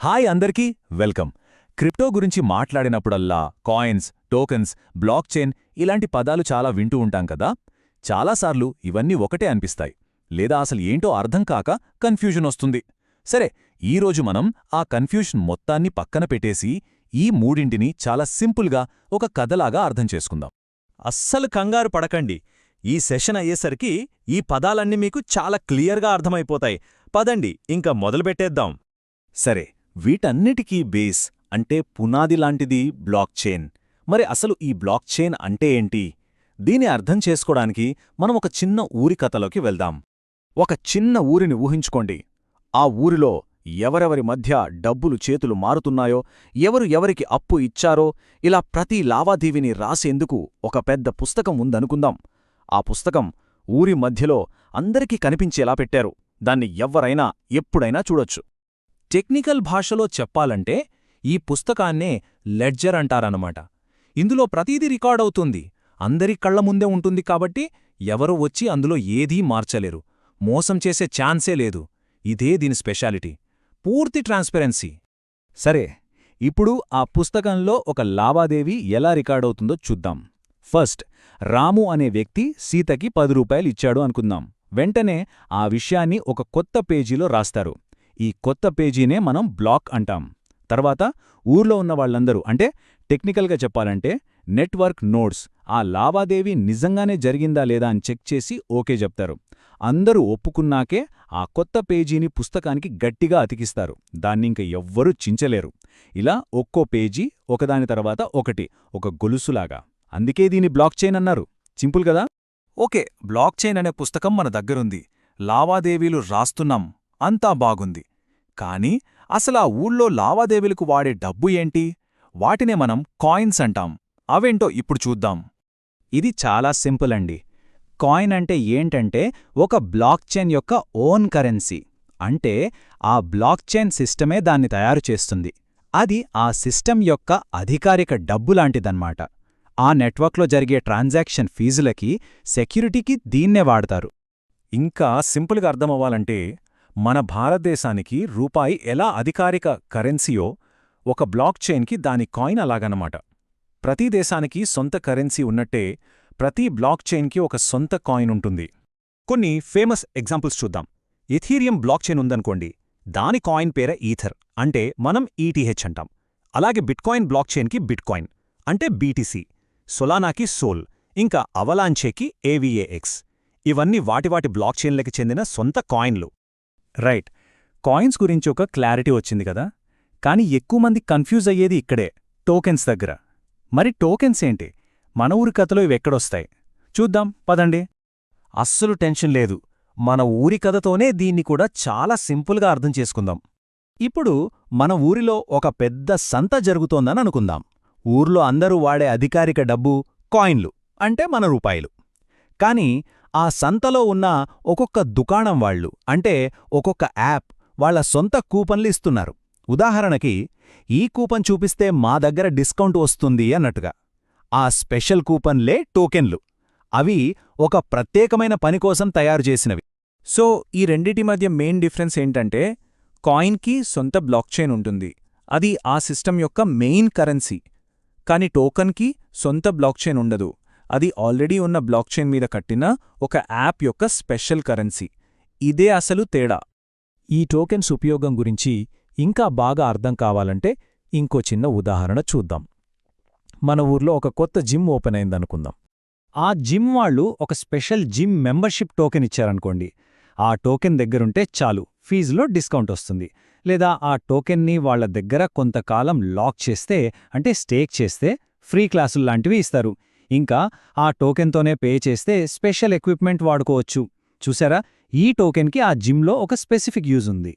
Hi అందరికీ welcome. Crypto గురించి మాట్లాడినప్పుడల్లా కాయిన్స్ టోకెన్స్ బ్లాక్ చైన్ ఇలాంటి పదాలు చాలా వింటూ ఉంటాం కదా? చాలాసార్లు ఇవన్నీ ఒకటే అనిపిస్తాయి. లేదా అసలు ఏంటో అర్థం కాక కన్ఫ్యూజన్ వస్తుంది. సరే ఈరోజు మనం ఆ కన్ఫ్యూషన్ మొత్తాన్ని పక్కన పెట్టేసి ఈ మూడింటిని చాలా సింపుల్గా ఒక కథలాగా అర్థం చేసుకుందాం. అస్సలు కంగారు పడకండి. ఈ సెషన్ అయ్యేసరికి ఈ పదాలన్నీ మీకు చాలా క్లియర్గా అర్థమైపోతాయి. పదండి ఇంకా మొదలుపెట్టేద్దాం. సరే వీటన్నిటికీ బేస్ అంటే పునాది లాంటిది బ్లాక్ చైన్. మరి అసలు ఈ బ్లాక్ చైన్ అంటే ఏంటి? దీని అర్థం చేసుకోడానికి మనం ఒక చిన్న ఊరి కథలోకి వెళ్దాం. ఒక చిన్న ఊరిని ఊహించుకోండి. ఆ ఊరిలో ఎవరెవరి మధ్య డబ్బులు చేతులు మారుతున్నాయో ఎవరు ఎవరికి అప్పు ఇచ్చారో ఇలా ప్రతి లావాదేవీని రాసేందుకు ఒక పెద్ద పుస్తకం ఉందనుకుందాం. ఆ పుస్తకం ఊరి మధ్యలో అందరికీ కనిపించేలా పెట్టారు. దాన్ని ఎవ్వరైనా ఎప్పుడైనా చూడొచ్చు. టెక్నికల్ భాషలో చెప్పాలంటే ఈ పుస్తకాన్నే లెడ్జర్ అంటారనమాట ఇందులో ప్రతీది రికార్డవుతుంది అందరి కళ్ళ ముందే ఉంటుంది కాబట్టి ఎవరు వచ్చి అందులో ఏదీ మార్చలేరు. మోసం చేసే ఛాన్సే లేదు. ఇదే దీని స్పెషాలిటీ. పూర్తి ట్రాన్స్పరెన్సీ. సరే ఇప్పుడు ఆ పుస్తకంలో ఒక లావాదేవీ ఎలా రికార్డవుతుందో చూద్దాం. ఫస్ట్ రాము అనే వ్యక్తి సీతకి పది రూపాయలు ఇచ్చాడు అనుకుందాం. వెంటనే ఆ విషయాన్ని ఒక కొత్త పేజీలో రాస్తారు. ఈ కొత్త పేజీనే మనం బ్లాక్ అంటాం. తర్వాత ఊర్లో ఉన్న వాళ్ళందరూ అంటే టెక్నికల్గా చెప్పాలంటే నెట్వర్క్ నోడ్స్ ఆ లావాదేవీ నిజంగానే జరిగిందా లేదా అని చెక్ చేసి ఓకే చెప్తారు. అందరూ ఒప్పుకున్నాకే ఆ కొత్త పేజీని పుస్తకానికి గట్టిగా అతికిస్తారు. దాన్నింక ఎవ్వరూ చించలేరు. ఇలా ఒక్కో పేజీ ఒకదాని తర్వాత ఒకటి ఒక గొలుసులాగా. అందుకే దీని బ్లాక్ చైన్ అన్నారు. సింపుల్ కదా? ఓకే బ్లాక్ చైన్ అనే పుస్తకం మన దగ్గరుంది. లావాదేవీలు రాస్తున్నాం. అంతా బాగుంది. కాని అసలా ఊళ్ళో లావాదేవీలకు వాడే డబ్బు ఏంటి? వాటినే మనం కాయిన్స్ అంటాం. అవేంటో ఇప్పుడు చూద్దాం. ఇది చాలా సింపుల్ అండి. కాయిన్ అంటే ఏంటంటే ఒక బ్లాక్ చైన్ యొక్క ఓన్ కరెన్సీ. అంటే ఆ బ్లాక్ చైన్ సిస్టమే దాన్ని తయారు చేస్తుంది. అది ఆ సిస్టమ్ యొక్క అధికారిక డబ్బులాంటిదన్నమాట ఆ నెట్వర్క్లో జరిగే ట్రాన్సాక్షన్ ఫీజులకి సెక్యూరిటీకి దీన్నే వాడతారు. ఇంకా సింపుల్గా అర్థమవ్వాలంటే మన భారతదేశానికి రూపాయి ఎలా అధికారిక కరెన్సీయో ఒక బ్లాక్ చైన్కి దాని కాయిన్ అలాగనమాట. ప్రతి దేశానికి సొంత కరెన్సీ ఉన్నట్టే ప్రతి బ్లాక్ చైన్కి ఒక సొంత కాయిన్ ఉంటుంది. కొన్ని ఫేమస్ ఎగ్జాంపుల్స్ చూద్దాం. ఎథీరియం బ్లాక్ చైన్ ఉందనుకోండి. దాని కాయిన్ పేర ఈథర్ అంటే మనం ఈటీహెచ్ అంటాం. అలాగే బిట్కాయిన్ బ్లాక్ చైన్కి బిట్కాయిన్ అంటే బీటీసీ సొలానాకి సోల్ ఇంకా అవలాంచేకి ఏవీఏఎక్స్. ఇవన్నీ వాటివాటి బ్లాక్ చైన్లకి చెందిన సొంత కాయిన్లు. రైట్ కాయిన్స్ గురించి ఒక క్లారిటీ వచ్చింది కదా? కాని ఎక్కువ మంది కన్ఫ్యూజ్ అయ్యేది ఇక్కడే టోకెన్స్ దగ్గర. మరి టోకెన్స్ ఏంటి? మన ఊరి కథలో ఇవెక్కడొస్తాయి చూద్దాం పదండి. అస్సలు టెన్షన్ లేదు. మన ఊరి కథతోనే దీన్ని కూడా చాలా సింపుల్గా అర్థం చేసుకుందాం. ఇప్పుడు మన ఊరిలో ఒక పెద్ద సంత జరుగుతోందని అనుకుందాం. ఊర్లో అందరూ వాడే అధికారిక డబ్బు కాయిన్లు అంటే మన రూపాయలు. కాని ఆ సంతలో ఉన్న ఒక్కొక్క దుకాణం వాళ్ళు అంటే ఒక్కొక్క యాప్ వాళ్ళ సొంత కూపన్లు ఇస్తున్నారు. ఉదాహరణకి ఈ కూపన్ చూపిస్తే మా దగ్గర డిస్కౌంట్ వస్తుంది అన్నట్టుగా. ఆ స్పెషల్ కూపన్లే టోకెన్లు. అవి ఒక ప్రత్యేకమైన పని కోసం తయారు చేసినవి. సో ఈ రెండిటి మధ్య మెయిన్ డిఫరెన్స్ ఏంటంటే కాయిన్కి సొంత బ్లాక్ చైన్ ఉంటుంది. అది ఆ సిస్టమ్ యొక్క మెయిన్ కరెన్సీ. కాని టోకన్కి సొంత బ్లాక్ చైన్ ఉండదు. అది ఆల్రెడీ ఉన్న బ్లాక్ చైన్ మీద కట్టిన ఒక యాప్ యొక్క స్పెషల్ కరెన్సీ. ఇదే అసలు తేడా. ఈ టోకెన్స్ ఉపయోగం గురించి ఇంకా బాగా అర్థం కావాలంటే ఇంకో చిన్న ఉదాహరణ చూద్దాం. మన ఊర్లో ఒక కొత్త జిమ్ ఓపెన్ అయిందనుకుందాం. ఆ జిమ్ వాళ్ళు ఒక స్పెషల్ జిమ్ మెంబర్షిప్ టోకెన్ ఇచ్చారనుకోండి. ఆ టోకెన్ దగ్గరుంటే చాలు ఫీజులో డిస్కౌంట్ వస్తుంది. లేదా ఆ టోకెన్ని వాళ్ళ దగ్గర కొంతకాలం లాక్ చేస్తే అంటే స్టేక్ చేస్తే ఫ్రీ క్లాసుల్లాంటివి ఇస్తారు. ఇంకా ఆ టోకెన్తోనే పే చేస్తే స్పెషల్ ఎక్విప్మెంట్ వాడుకోవచ్చు. చూసారా? ఈ టోకెన్కి ఆ జిమ్లో ఒక స్పెసిఫిక్ యూజ్ ఉంది.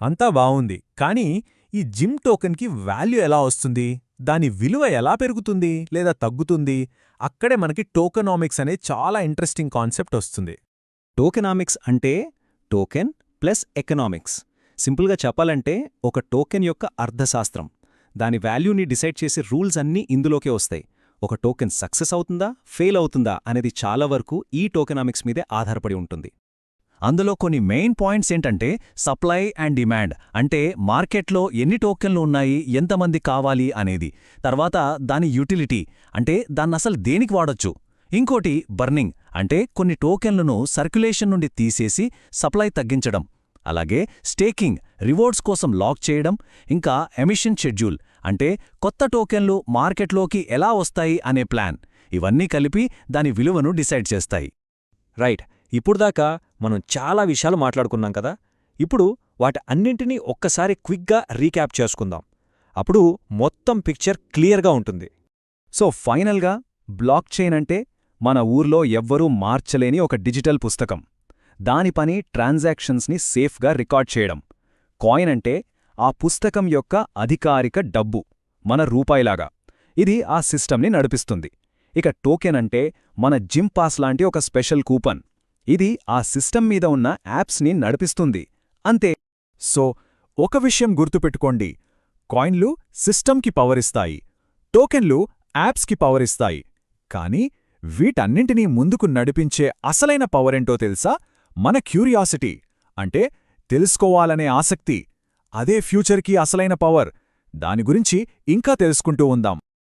అంతా బావుంది కానీ ఈ జిమ్ టోకెన్కి వాల్యూ ఎలా వస్తుంది? దాని విలువ ఎలా పెరుగుతుంది? లేదా తగ్గుతుంది? అక్కడే మనకి టోకెనామిక్స్ అనే చాలా ఇంట్రెస్టింగ్ కాన్సెప్ట్ వస్తుంది. టోకెనామిక్స్ అంటే టోకెన్ ప్లస్ ఎకనామిక్స్. సింపుల్గా చెప్పాలంటే ఒక టోకెన్ యొక్క అర్థశాస్త్రం దాని వాల్యూని డిసైడ్ చేసే రూల్స్ అన్నీ ఇందులోకే వస్తాయి. ఒక టోకెన్ సక్సెస్ అవుతుందా ఫెయిల్ అవుతుందా అనేది చాలా వరకు ఈ టోకెనామిక్స్ మీదే ఆధారపడి ఉంటుంది. అందులో కొన్ని మెయిన్ పాయింట్స్ ఏంటంటే సప్లై అండ్ డిమాండ్ అంటే మార్కెట్లో ఎన్ని టోకెన్లు ఉన్నాయి ఎంతమంది కావాలి అనేది. తర్వాత దాని యూటిలిటీ అంటే దాన్నసలు దేనికి వాడొచ్చు? ఇంకోటి బర్నింగ్ అంటే కొన్ని టోకెన్లను సర్క్యులేషన్ నుండి తీసేసి సప్లై తగ్గించడం. అలాగే స్టేకింగ్ రివార్డ్స్ కోసం లాక్ చేయడం ఇంకా ఎమిషన్ షెడ్యూల్ అంటే కొత్త టోకెన్లు మార్కెట్లోకి ఎలా వస్తాయి అనే ప్లాన్. ఇవన్నీ కలిపి దాని విలువను డిసైడ్ చేస్తాయి. రైట్. ఇప్పుడుదాకా మనం చాలా విషయాలు మాట్లాడుకున్నాం కదా? ఇప్పుడు వాటి అన్నింటినీ ఒక్కసారి క్విక్గా రీక్యాప్ చేసుకుందాం. అప్పుడు మొత్తం పిక్చర్ క్లియర్గా ఉంటుంది. సో ఫైనల్గా బ్లాక్ చైన్ అంటే మన ఊర్లో ఎవ్వరూ మార్చలేని ఒక డిజిటల్ పుస్తకం. దాని పని ట్రాన్సాక్షన్స్ని సేఫ్గా రికార్డ్ చేయడం. కాయిన్ అంటే ఆ పుస్తకం యొక్క అధికారిక డబ్బు మన రూపాయిలాగా. ఇది ఆ సిస్టమ్ని నడిపిస్తుంది. ఇక టోకెన్ అంటే మన జిమ్ పాస్ లాంటి ఒక స్పెషల్ కూపన్. ఇది ఆ సిస్టమ్ మీద ఉన్న యాప్స్ని నడిపిస్తుంది. అంతే. సో ఒక విషయం గుర్తుపెట్టుకోండి. కాయిన్లు సిస్టమ్కి పవరిస్తాయి టోకెన్లు యాప్స్కి పవరిస్తాయి కానీ వీటన్నింటినీ ముందుకు నడిపించే అసలైన పవరేంటో తెలుసా? మన క్యూరియాసిటీ అంటే తెలుసుకోవాలనే ఆసక్తి అదే ఫ్యూచర్కి అసలైన పవర్ దాని గురించి ఇంకా తెలుసుకుంటూ ఉందాం.